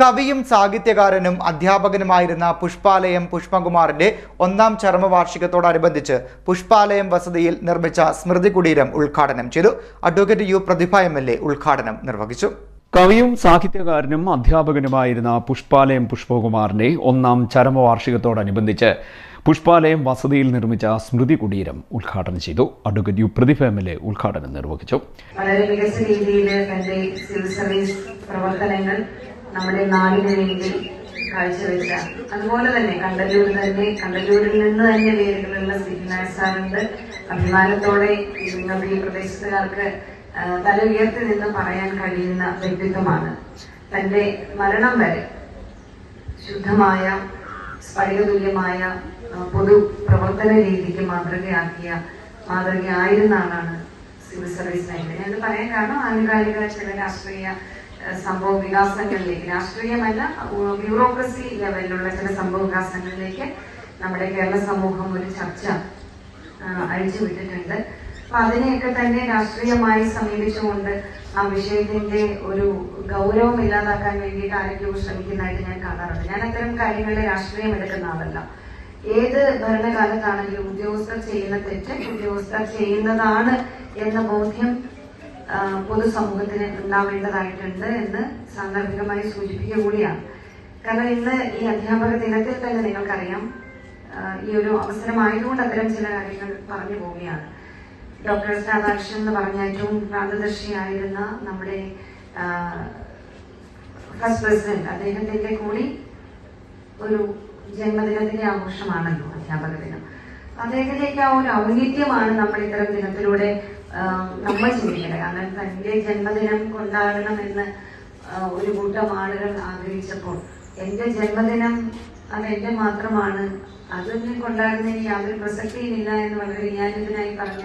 കവിയും സാഹിത്യകാരനും അധ്യാപകനുമായിരുന്ന പുഷ്പാലയം പുഷ്പകുമാറിന്റെ ഒന്നാം ചരമവാർഷികത്തോടനുബന്ധിച്ച് പുഷ്പാലയം വസതിയിൽ നിർമ്മിച്ച സ്മൃതി കുടീരം ഉദ്ഘാടനം ചെയ്തു. Advocate U Prathibha M L A ഉദ്ഘാടനം നിർവഹിച്ചു. കവിയും സാഹിത്യകാരനും അധ്യാപകനുമായിരുന്ന പുഷ്പാലയം പുഷ്പകുമാറിന്റെ ഒന്നാം ചരമവാർഷികത്തോടനുബന്ധിച്ച് പുഷ്പാലയം വസതിയിൽ നിർമ്മിച്ച സ്മൃതി കുടീരം ഉദ്ഘാടനം ചെയ്തു. Advocate U Prathibha M L A ഉദ്ഘാടനം നിർവഹിച്ചു. വളരെ മികച്ച രീതിയിൽ തന്റെ സിവിൽ സർവീസ് പ്രവർത്തനങ്ങൾ നമ്മുടെ നാടിന് വേണ്ടി കാഴ്ചവെച്ച. അതുപോലെ തന്നെ കണ്ടല്ലൂർ തന്നെ കണ്ടല്ലൂരിൽ നിന്ന് തന്നെ വേരുകളുള്ള സിദ്ധിനാഥ് സാറുണ്ട് അഭിമാനത്തോടെ നിങ്ങൾക്ക് ഈ പ്രദേശത്തുകാർക്ക് തല ഉയർത്തി നിന്ന് പറയാൻ കഴിയുന്ന വ്യക്തിത്വമാണ്. തന്റെ മരണം വരെ ശുദ്ധമായ സ്ഫടികതുല്യമായ പൊതു പ്രവർത്തന രീതിക്ക് മാതൃകയാക്കിയ മാതൃകയായിരുന്ന ആളാണ് സിവിൽ സർവീസ് മേഖല ഞാൻ പറയാൻ കാരണം ആനുകാലിക ചില രാഷ്ട്രീയ സംഭവ വികാസങ്ങളിലേക്ക് രാഷ്ട്രീയമല്ല ബ്യൂറോക്രസി ലെവലിലുള്ള ചില സംഭവ വികാസങ്ങളിലേക്ക് നമ്മുടെ കേരള സമൂഹം ഒരു ചർച്ച അഴിച്ചു അഴിച്ചുവിട്ടിട്ടുണ്ട് അപ്പൊ അതിനെയൊക്കെ തന്നെ രാഷ്ട്രീയമായി സമീപിച്ചുകൊണ്ട് ആ വിഷയത്തിന്റെ ഒരു ഗൗരവം ഇല്ലാതാക്കാൻ വേണ്ടിയിട്ട് ആരൊക്കെയോ ശ്രമിക്കുന്നതായിട്ട് ഞാൻ കാണാറുണ്ട്. ഞാൻ അത്തരം കാര്യങ്ങളിൽ രാഷ്ട്രീയം എടുക്കുന്ന ആളല്ല. ഏത് ഭരണകാലത്താണെങ്കിലും ഉദ്യോഗസ്ഥർ ചെയ്യുന്ന തെറ്റ് ഉദ്യോഗസ്ഥർ ചെയ്യുന്നതാണ് എന്ന ബോധ്യം പൊതുസമൂഹത്തിന് ഉണ്ടാവേണ്ടതായിട്ടുണ്ട് എന്ന് സാന്ദർഭികമായി സൂചിപ്പിക്കുക കൂടിയാണ്. കാരണം ഇന്ന് ഈ അധ്യാപക ദിനത്തിൽ തന്നെ നിങ്ങൾക്കറിയാം ഈ ഒരു അവസരമായതുകൊണ്ട് അത്തരം ചില കാര്യങ്ങൾ പറഞ്ഞു പോവുകയാണ്. ഡോക്ടർ രാധാകൃഷ്ണൻ എന്ന് പറഞ്ഞ ഏറ്റവും പ്രാന്തദർശിയായിരുന്ന നമ്മുടെ ഫസ്റ്റ് പ്രസിഡന്റ് അദ്ദേഹത്തിന്റെ കൂടി ഒരു ജന്മദിനത്തിന്റെ ആഘോഷമാണല്ലോ അധ്യാപക ദിനം. അദ്ദേഹത്തിലേക്ക് ആ ഒരു ഔന്നിത്യമാണ് നമ്മൾ ഇത്തരം ദിനത്തിലൂടെ നമ്മൾ ചിന്തിക്കേണ്ടത് കാരണം തന്റെ ജന്മദിനം കൊണ്ടാടണമെന്ന് ഒരു കൂട്ടം ആളുകൾ ആഗ്രഹിച്ചപ്പോൾ എന്റെ ജന്മദിനം അത് എന്റെ മാത്രമാണ്. അതൊന്നും കൊണ്ടാടുന്നതിന് യാതൊരു പ്രസക്തിയുമില്ല എന്ന് വളരെ വിജ്ഞാനത്തിനായി പറഞ്ഞ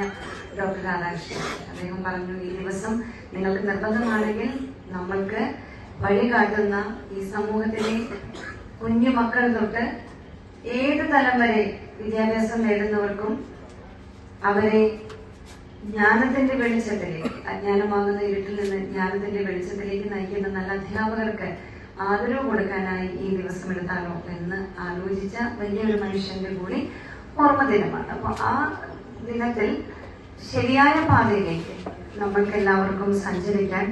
ഡോക്ടർ രാധാകൃഷ്ണൻ. അദ്ദേഹം പറഞ്ഞു ഈ ദിവസം നിങ്ങൾക്ക് നിർബന്ധമാണെങ്കിൽ നമ്മൾക്ക് വഴി കാട്ടുന്ന ഈ സമൂഹത്തിലെ കുഞ്ഞു മക്കൾ തൊട്ട് ഏത് തലം വരെ വിദ്യാഭ്യാസം നേടുന്നവർക്കും അവരെ ജ്ഞാനത്തിന്റെ വെളിച്ചത്തിലേക്ക് അജ്ഞാനമാകുന്ന ഇരുട്ടിൽ നിന്ന് ജ്ഞാനത്തിന്റെ വെളിച്ചത്തിലേക്ക് നയിക്കുന്ന നല്ല അധ്യാപകർക്ക് ആദരവ് കൊടുക്കാനായി ഈ ദിവസം എടുത്താലോ എന്ന് ആലോചിച്ച വലിയൊരു മനുഷ്യന്റെ കൂടി ഓർമ്മ ദിനമാണ്. അപ്പൊ ആ ദിനത്തിൽ ശരിയായ പാതയിലേക്ക് നമ്മൾക്ക് എല്ലാവർക്കും സഞ്ചരിക്കാൻ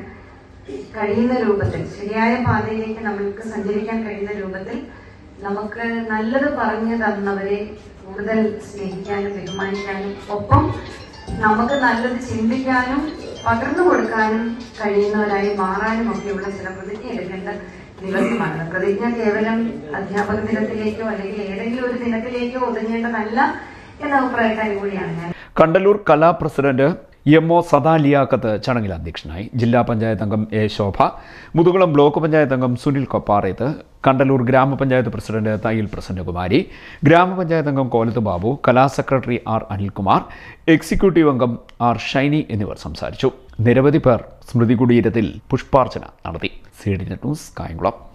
കഴിയുന്ന രൂപത്തിൽ ശരിയായ പാതയിലേക്ക് നമ്മൾക്ക് സഞ്ചരിക്കാൻ കഴിയുന്ന രൂപത്തിൽ നമുക്ക് നല്ലത് പറഞ്ഞു തന്നവരെ കൂടുതൽ സ്നേഹിക്കാനും ബഹുമാനിക്കാനും ഒപ്പം നമുക്ക് നല്ലത് ചിന്തിക്കാനും പകർന്നു കൊടുക്കാനും കഴിയുന്നവരായി മാറാനും ഒക്കെയുള്ള ചില പ്രതിജ്ഞ എടുക്കേണ്ട ദിവസമാണ്. പ്രതിജ്ഞ കേവലം അധ്യാപക ദിനത്തിലേക്കോ അല്ലെങ്കിൽ ഏതെങ്കിലും ഒരു ദിനത്തിലേക്കോ ഒതുങ്ങേണ്ടതല്ല എന്ന അഭിപ്രായക്കാരി കൂടിയാണ് ഞാൻ. Kandalloor Kala president M O Sadaliyaqath ചടങ്ങിൽ അധ്യക്ഷനായി. ജില്ലാ പഞ്ചായത്ത് അംഗം എ ശോഭ മുതുകുളം ബ്ലോക്ക് പഞ്ചായത്ത് അംഗം സുനിൽ കൊപ്പാറേത്ത് കണ്ടല്ലൂർ ഗ്രാമപഞ്ചായത്ത് പ്രസിഡന്റ് തയ്യിൽ പ്രസന്നകുമാരി ഗ്രാമപഞ്ചായത്ത് അംഗം Kolath Babu Kala secretary R Anilkumar executive അംഗം ആർ ഷൈനി എന്നിവർ സംസാരിച്ചു. നിരവധി പേർ സ്മൃതി കുടീരത്തിൽ പുഷ്പാർച്ചന നടത്തി. C D news Kayamkulam.